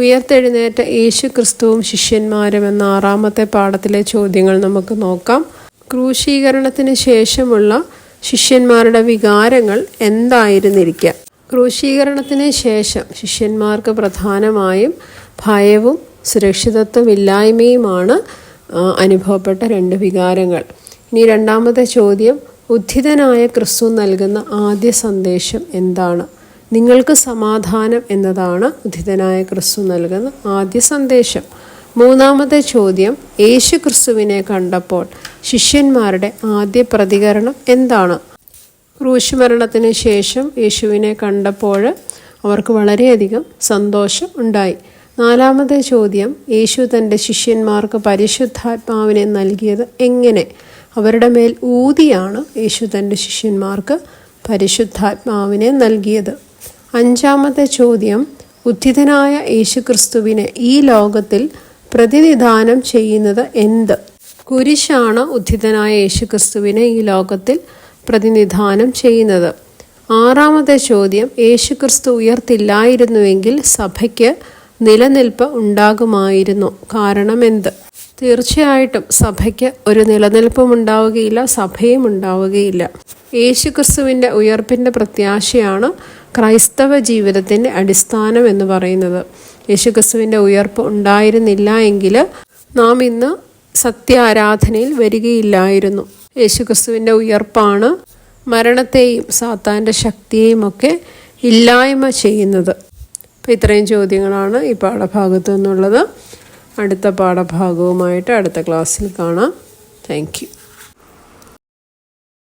ഉയർത്തെഴുന്നേറ്റ യേശു ക്രിസ്തുവും ശിഷ്യന്മാരും എന്ന ആറാമത്തെ പാഠത്തിലെ ചോദ്യങ്ങൾ നമുക്ക് നോക്കാം. ക്രൂശീകരണത്തിന് ശേഷമുള്ള ശിഷ്യന്മാരുടെ വികാരങ്ങൾ എന്തായിരുന്നിരിക്കാം? ക്രൂശീകരണത്തിന് ശേഷം ശിഷ്യന്മാർക്ക് പ്രധാനമായും ഭയവും സുരക്ഷിതത്വമില്ലായ്മയുമാണ് അനുഭവപ്പെട്ട രണ്ട് വികാരങ്ങൾ. ഇനി രണ്ടാമത്തെ ചോദ്യം ഉദ്ധിതനായ ക്രിസ്തു നൽകുന്ന ആദ്യ സന്ദേശം എന്താണ്? നിങ്ങൾക്ക് സമാധാനം എന്നതാണ് ഉദ്ധിതനായ ക്രിസ്തു നൽകുന്ന ആദ്യ സന്ദേശം. മൂന്നാമത്തെ ചോദ്യം യേശു ക്രിസ്തുവിനെ കണ്ടപ്പോൾ ശിഷ്യന്മാരുടെ ആദ്യ പ്രതികരണം എന്താണ്? ക്രൂശുമരണത്തിന് ശേഷം യേശുവിനെ കണ്ടപ്പോൾ അവർക്ക് വളരെയധികം സന്തോഷം ഉണ്ടായി. നാലാമത്തെ ചോദ്യം യേശു തന്റെ ശിഷ്യന്മാർക്ക് പരിശുദ്ധാത്മാവിനെ നൽകിയത് എങ്ങനെ? അവരുടെ മേൽ ഊതിയാണ് യേശു തന്റെ ശിഷ്യന്മാർക്ക് പരിശുദ്ധാത്മാവിനെ നൽകിയത്. അഞ്ചാമത്തെ ചോദ്യം ഉദ്ധിതനായ യേശുക്രിസ്തുവിനെ ഈ ലോകത്തിൽ പ്രതിനിധാനം ചെയ്യുന്നത് എന്ത്? കുരിശാണ് ഉദ്ധിതനായ യേശുക്രിസ്തുവിനെ ഈ ലോകത്തിൽ പ്രതിനിധാനം ചെയ്യുന്നത്. ആറാമത്തെ ചോദ്യം യേശുക്രിസ്തു ഉയർത്തില്ലായിരുന്നുവെങ്കിൽ സഭയ്ക്ക് നിലനിൽപ്പ് ഉണ്ടാകുമായിരുന്നു. കാരണം എന്ത്? തീർച്ചയായിട്ടും സഭയ്ക്ക് ഒരു നിലനിൽപ്പും ഉണ്ടാവുകയില്ല സഭയും ഉണ്ടാവുകയില്ല. യേശുക്രിസ്തുവിന്റെ ഉയർപ്പിന്റെ പ്രത്യാശയാണ് ക്രൈസ്തവ ജീവിതത്തിന്റെ അടിസ്ഥാനം എന്ന് പറയുന്നത്. യേശുക്രിസ്തുവിന്റെ ഉയർപ്പ് ഉണ്ടായിരുന്നില്ല എങ്കിൽ നാം ഇന്ന് സത്യാരാധനയിൽ വരികയില്ലായിരുന്നു. യേശുക്രിസ്തുവിന്റെ ഉയർപ്പാണ് മരണത്തെയും സാത്താന്റെ ശക്തിയെയും ഒക്കെ ഇല്ലായ്മ ചെയ്യുന്നത്. അപ്പോൾ ഇത്രയും ചോദ്യങ്ങളാണ് ഈ പാഠഭാഗത്തു നിന്നുള്ളത്. അടുത്ത പാഠഭാഗവുമായിട്ട് അടുത്ത ക്ലാസ്സിൽ കാണാം. താങ്ക്